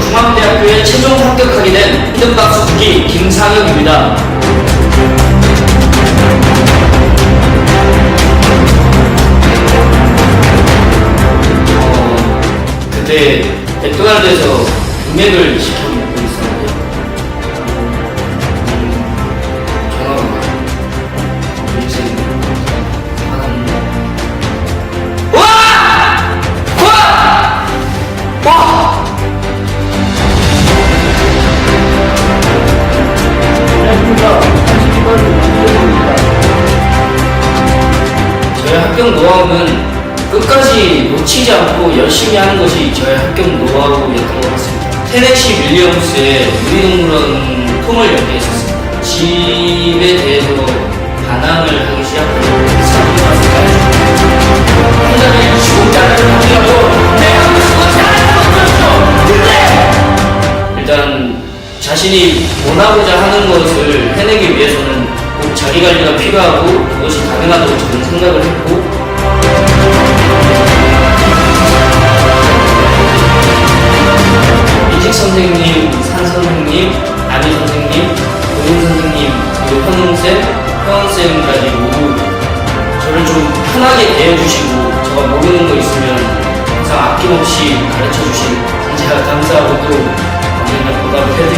중앙대학교에 최종 합격하게 된 히든박스 국기 김상혁입니다. 어, 그때 맥도날드에서 먹고 있었는데 합격 노하우는 끝까지 놓치지 않고 열심히 하는 것이 저의 합격 노하우였던 것 같습니다. 테네시 윌리엄스의 유리동물원 톰을 연기했었습니다 집에 대해서 반항을 하기 시작하고 유치고 짜라를 하더라도 내가 잘하는 것이죠. 일단 자신이 원하고자 하는 것을 해내기 위해서는 꼭 자기 관리가 필요하고 그것이 가능하다고 저는 생각을 했고 인식 선생님, 산 선생님, 아미 선생님, 고민 선생님, 그리고 현웅쌤, 회원쌤까지 모두 저를 좀 편하게 대해주시고 제가 모르는 거 있으면 항상 아낌없이 가르쳐주신 감사하고 또 언젠가 보답을 해드리려면